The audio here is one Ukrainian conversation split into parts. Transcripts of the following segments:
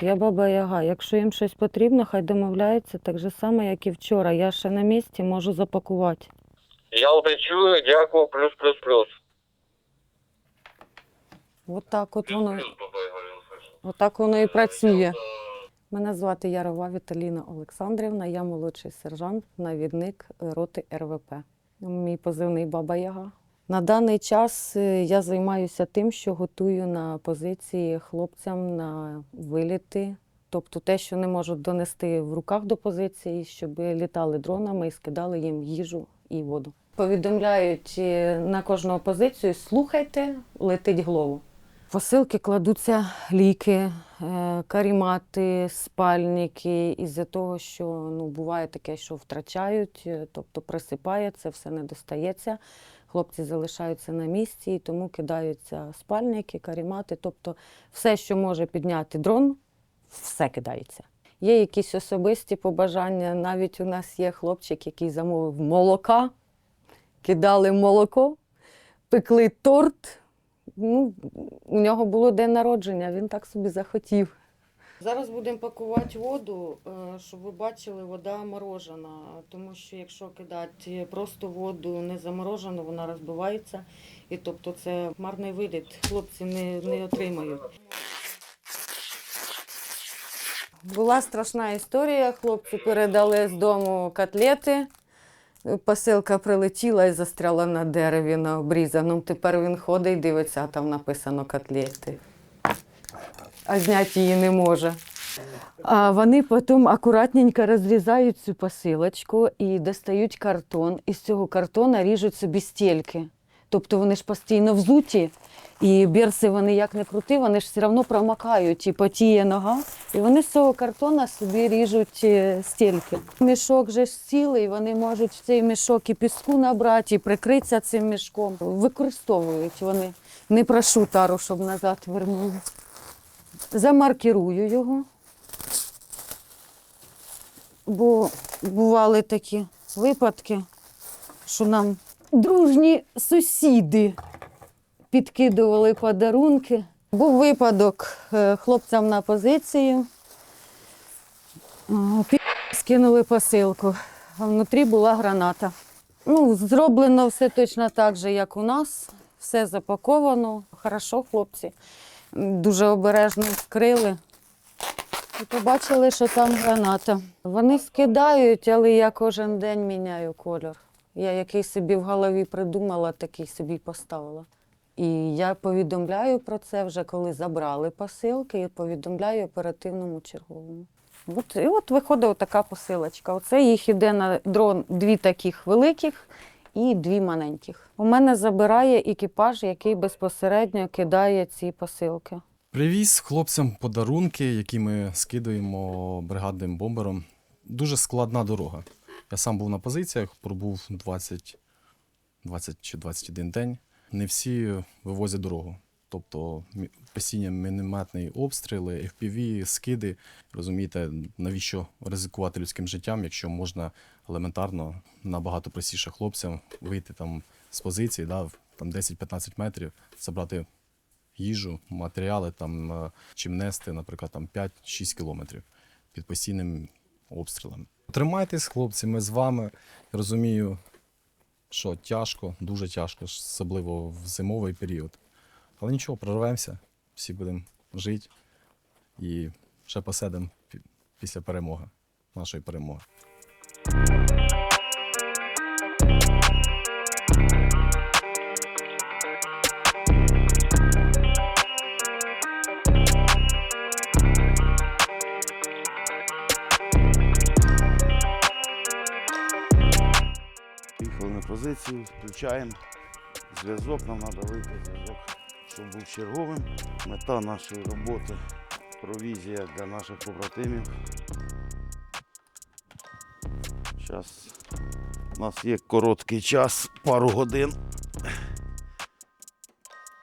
Я баба Яга. Якщо їм щось потрібно, хай домовляються так же само, як і вчора. Я ще на місці можу запакувати. Я вже чую, дякую, плюс, плюс, плюс. От так от воно, отак воно і працює. Мене звати Ярова Віталіна Олександрівна, я молодший сержант, навідник роти РВП. Мій позивний Баба Яга. На даний час е, я займаюся тим, що готую на позиції хлопцям на виліти, тобто те, що не можуть донести в руках до позиції, щоб літали дронами і скидали їм їжу і воду. Повідомляють е, на кожну позицію: слухайте, летить голову. Посилки кладуться ліки, е, карімати, спальники, із-за того, що ну, буває таке, що втрачають, тобто присипає, це все не достається. Хлопці залишаються на місці, і тому кидаються спальники, карімати. Тобто все, що може підняти дрон, все кидається. Є якісь особисті побажання. Навіть у нас є хлопчик, який замовив молока, кидали молоко, пекли торт. Ну, у нього було день народження, він так собі захотів. Зараз будемо пакувати воду, е, щоб ви бачили, вода морожена. Тому що якщо кидати просто воду не заморожену, вона розбивається. І тобто це марний виліт. Хлопці не, не отримають. Була страшна історія. Хлопці передали з дому котлети. Посилка прилетіла і застряла на дереві на обрізаному. Тепер він ходить дивиться, а там написано котлети. А зняти її не може. А вони потім акуратненько розрізають цю посилочку і достають картон. І з цього картона ріжуть собі стільки. Тобто вони ж постійно взуті, і берси вони як не крути, вони ж все одно промокають і потіє нога. І вони з цього картона собі ріжуть е, стільки. Мішок же ж цілий, вони можуть в цей мішок і піску набрати, і прикритися цим мішком. Використовують вони. Не прошу тару, щоб назад вернули. Замаркірую його. Бо бували такі випадки, що нам дружні сусіди підкидували подарунки. Був випадок е, хлопцям на позицію. Скинули посилку, а внутрі була граната. Ну, зроблено все точно так же, як у нас. Все запаковано. Хорошо, хлопці. Дуже обережно вскрили. І побачили, що там граната. Вони скидають, але я кожен день міняю кольор. Я який собі в голові придумала, такий собі поставила. І я повідомляю про це вже коли забрали посилки, і повідомляю оперативному черговому. От, і от виходить така посилочка. Оце їх іде на дрон дві таких великих і дві маленьких. У мене забирає екіпаж, який безпосередньо кидає ці посилки. Привіз хлопцям подарунки, які ми скидуємо бригадним бомбером. Дуже складна дорога. Я сам був на позиціях, пробув 20, 20 чи 21 день. Не всі вивозять дорогу. Тобто постійні мінометні обстріли, FPV, скиди. Розумієте, навіщо ризикувати людським життям, якщо можна елементарно набагато простіше хлопцям вийти там з позиції, да, там 10-15 метрів, забрати їжу, матеріали, там, е, чим нести, наприклад, там 5-6 кілометрів під постійним обстрілом. Тримайтесь, хлопці, ми з вами. Розумію, що тяжко, дуже тяжко, особливо в зимовий період. Але нічого, прорвемося, всі будемо жити і ще посидимо пі- після перемоги, нашої перемоги. Позицію, включаємо зв'язок, нам треба вийти зв'язок, щоб був черговим. Мета нашої роботи провізія для наших побратимів. Зараз у нас є короткий час, пару годин.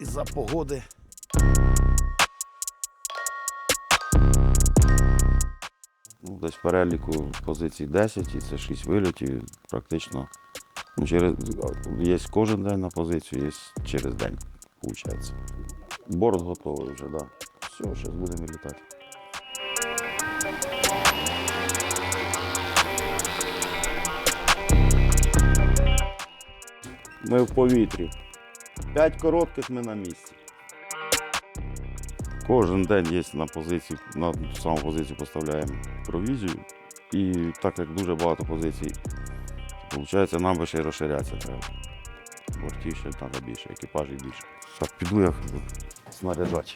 Із-за погоди. Ну, десь переліку позицій 10 і це 6 вильотів. Практично Ну, через, є кожен день на позицію, є через день, виходить. Борт готовий вже, так. Да. Все, зараз будемо літати. Ми в повітрі. П'ять коротких ми на місці. Кожен день є на позиції, на ту саму позицію поставляємо провізію. І так як дуже багато позицій, виходить, нам ще й розширятися треба. Бортів ще треба більше, екіпажів більше. Піду я снаряджати.